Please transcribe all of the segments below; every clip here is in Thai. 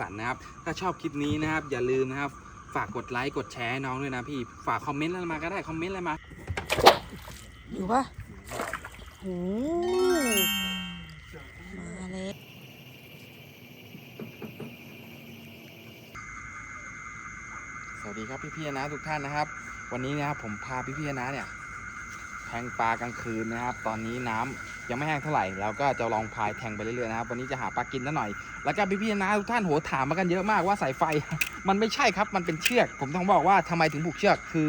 สันนะครับ ถ้าชอบคลิปนี้นะครับ อย่าลืมนะครับ ฝากกดไลค์กดแชร์ให้น้องด้วยนะพี่ ฝากคอมเมนต์อะไรมาก็ได้คอมเมนต์อะไรมา อยู่ปะโหมาเลยสวัสดีครับพี่พี่ๆนะทุกท่านนะครับ วันนี้นะครับผมพาพี่พี่ๆนะเนี่ย แทงปลากลางคืนนะครับ ตอนนี้น้ำยังไม่แห้งเท่าไหร่เราก็จะลองพายแทงไปเรื่อยๆนะครับ วันนี้จะหาปลากินซะหน่อย แล้วก็พี่พี่ๆนะทุกท่านโหถามมากันเยอะมากว่าสายไฟ มันไม่ใช่ครับมันเป็นเชือก ผมต้องบอกว่าทำไมถึงผูกเชือกคือ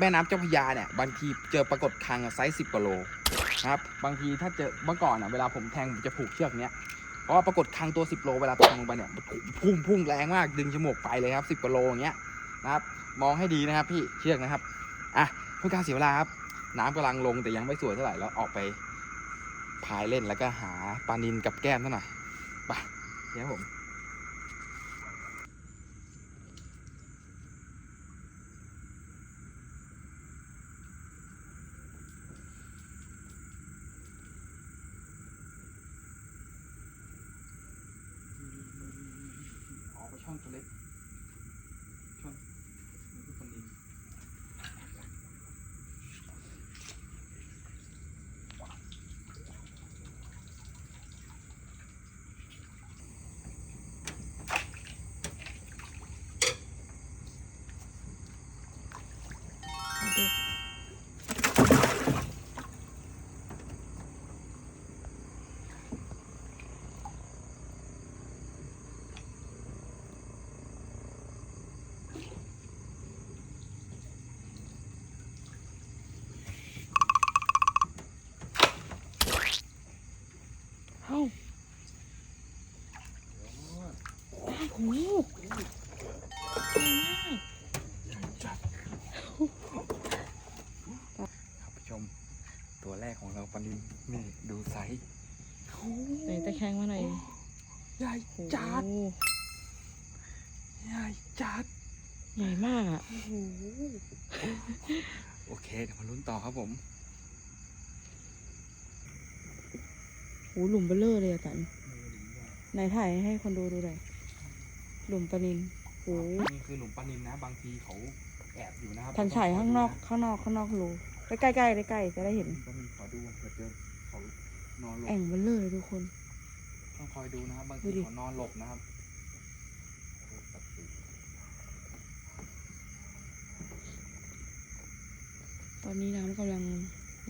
แม่น้ำเจ้าพระยาเนี่ยบางทีเจอปรากฏคังไซส์สิบกว่าโลนะครับบางทีถ้าเจอเมื่อก่อนอะเวลาผมแทงผมจะผูกเชือกเนี้ยเพราะว่าปรากฏคังตัว 10 โลเวลาแทงลงไปเนี่ยพุ่งพุ่งแรงมากดึงจมูกไปเลยครับ 10กว่าโลอย่างเงี้ยนะครับ มองให้ดีนะครับพี่เชือกนะครับ อะเพื่อการเสียเวลาครับ น้ำกำลังลงแต่ยังไม่สวยเท่าไหร่แล้วออกไปพายเล่นแล้วก็หาปลานินกับแก้มซะหน่อยไปเดี๋ยวผม ออกไปช่อนตัวเล็ก ช่อนนี่คือปลานิน เอ้าโอ้โหใหญ่มาก จัดครับผู้ชม ตัวแรกของเราปลานินนี่ดูไซส์ไหนตะแคงมาหน่อยใหญ่โอ้โหจัดใหญ่จัด ใหญ่มากอะโอเคเดี๋ยวมาลุ้นต่อครับผมโหหลุมเบลเลอร์เลยอะตันไหนถ่ายให้คนดูดูหน่อยหลุมปลานินโหนี่คือหลุมปลานินนะ บางทีเขาแอบอยู่นะครับทันฉายข้างนอกข้างนอกข้างนอกรู ใกล้ใกล้ใกล้ใกล้ๆจะได้เห็นก็มีขอดูเผื่อเจอเขานอนหลบแอ่งเบลเลอร์เลยทุกคน ต้องคอยดูนะครับบางดูทีดิเขานอนหลบนะครับตอนนี้น้ำกำลัง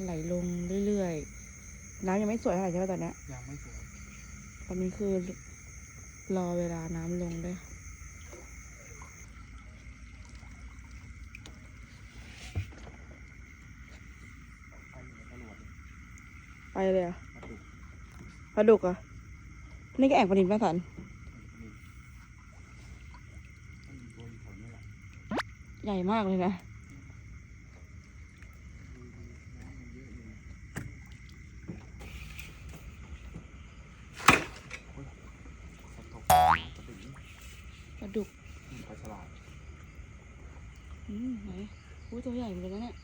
ไหลลงเรื่อยๆ น้ำยังไม่สวยเท่าไหร่ใช่ไหมตอนเนี้ยยังไม่สวย ตอนนี้คือรอเวลาน้ำลงด้วย ไปอยู่ในตำรวจไปเลยอะมาดูปลาดุกอะนี่ก็แอ่งปลานินป้าสันมันมีตัวอยู่แถวนี้แหละใหญ่มากเลยนะน้ำมันเยอะอยู่โอ้ยฝนตกกระดึงปลาดุกนี่ปลาฉลาดอืมไหนอุ้ยตัวใหญ่เหมือนกันนะเนี่ย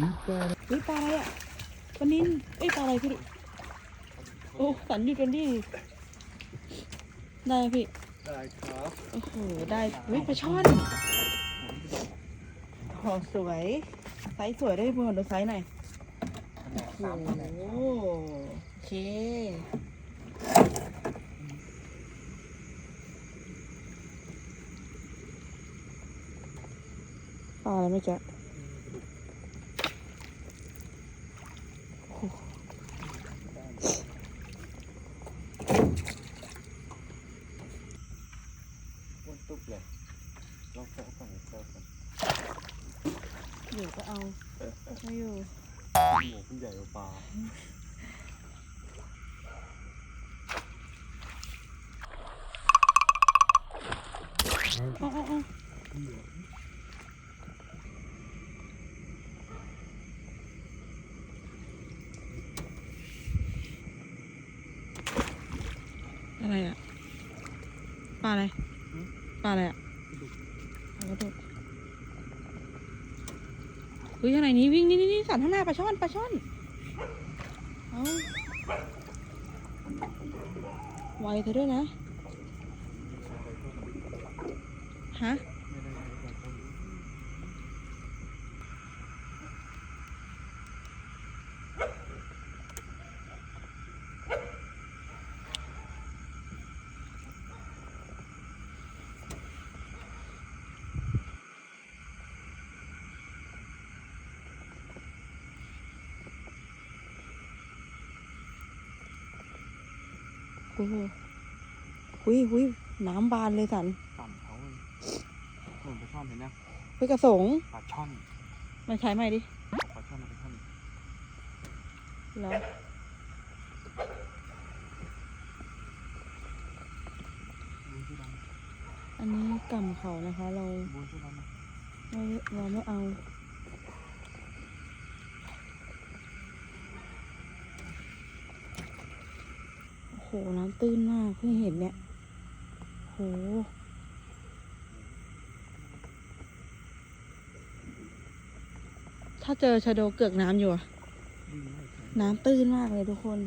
นี่ปลาเฮ้ยปลาอะไรอะปลานินเอ้ยปลาอะไรพี่โอ้สันอยู่กันดิได้พี่ ได้ครับ โอ้โห ได้เฮ้ยปลาช่อนโอ้สวย ไซส์สวยได้พี่บอดูไซส์หน่อยโอ้โหโอเคปลาอะไรไม่แกะ อ้วนตุ๊บเลยลองแซวก่อนแซวก่อน เดี๋ยวก็เอาไม่อยู่ หมูมันใหญ่กว่าปลาเอาเอาเอาอะไรอะปลาอะไรปลาอะไรอะปลากระดุก เฮ้ยข้างในนี้วิ่งนี่นี่นี่สันข้างหน้าปลาช่อนปลาช่อนเอาไวเธอด้วยนะฮะ โอ้โหหุยหุยน้ำบานเลยสันต่ำเขาเลยเหมือนปลาช่อนเห็นนะเฮ้ยกระสงปลาช่อนมาใช้ใหม่ดิปลาช่อนปลาช่อนแล้วอันนี้กำเขานะคะ เราบูนช่วยเราหน่อยไม่เราไม่เอา โอ้โหน้ำตื้นมากเพิ่งเห็นเนี่ยโหถ้าเจอชะโดเกือกน้ำอยู่อะน้ำตื้นมากเลยทุกคน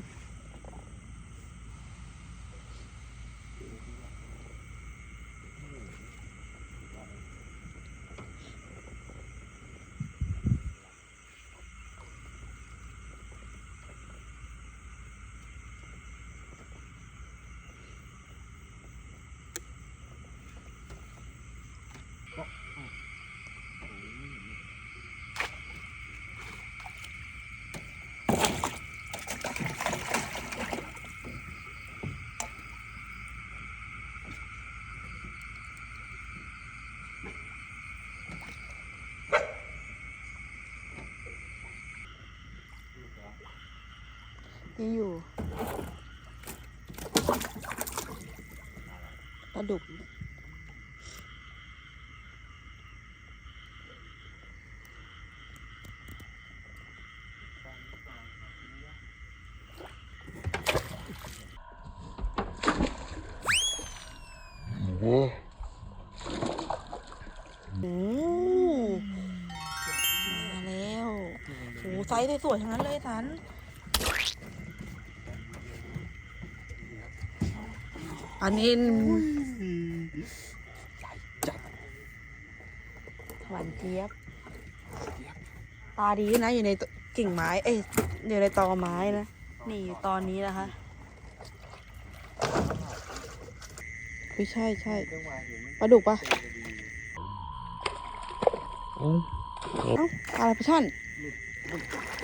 นี่อยู่ปลาดุกโอ้มาแล้วโอ้ไซส์สวยๆทั้งนั้นเลยสัน อันนี้หวานเจี๊ยบ ตาดีนะอยู่ในตกิ่งไม้ เอ้ยอยู่ในตอไม้นะ นี่อยู่ตอนนี้นะคะไม่ใช่ใช่ปลาดุกปะโอ้เอ้าปลาอะไรปลาช่อนน้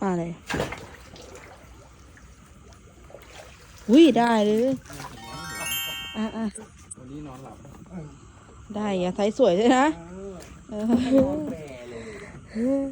ปลาอะไรอุ้ยได้เลยอะอะวันนี้นอนหลับได้อะไซส์สวยด้วยนะเออ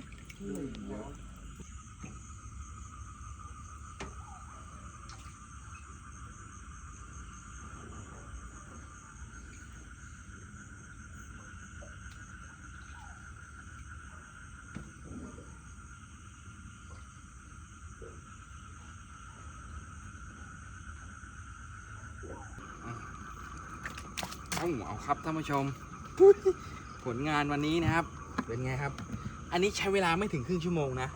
เลยเอาเอาครับท่านผู้ชม ผลงานวันนี้นะครับ เป็นไงครับ อันนี้ใช้เวลาไม่ถึงครึ่งชั่วโมงนะ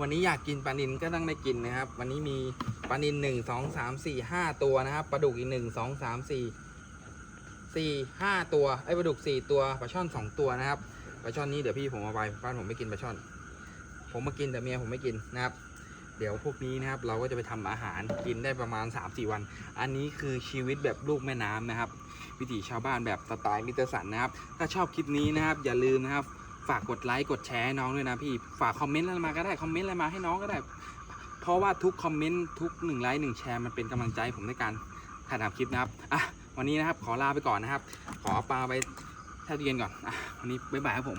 วันนี้อยากกินปลานินก็ต้องได้กินนะครับ วันนี้มีปลานินหนึ่งสองสามสี่ห้าตัวนะครับปลาดุกอีกหนึ่งสองสามสี่สี่ห้าตัวไอ้ยปลาดุกสี่ตัวปลาช่อนสองตัวนะครับปลาช่อนนี้เดี๋ยวพี่ผมเอาไปบ้านผมไม่กินปลาช่อน ผมมากินแต่เมียผมไม่กินนะครับ เดี๋ยวพวกนี้นะครับ เราก็จะไปทำอาหารกินได้ประมาณ3-4วัน อันนี้คือชีวิตแบบลูกแม่น้ำนะครับ วิถีชาวบ้านแบบสไตล์มิเตอร์สันนะครับ ถ้าชอบคลิปนี้นะครับ อย่าลืมนะครับ ฝากกดไลค์กดแชร์ให้น้องด้วยนะพี่ ฝากคอมเมนต์อะไรมาก็ได้ คอมเมนต์อะไรมาให้น้องก็ได้ เพราะว่าทุกคอมเมนต์ทุกหนึ่งไลค์หนึ่งแชร์มันเป็นกำลังใจผมในการถ่ายทำคลิปนะครับ อะ วันนี้นะครับขอลาไปก่อนนะครับ ขอเอาปลาไปแช่ตู้เย็นก่อน อะ วันนี้บ๊ายบายครับผม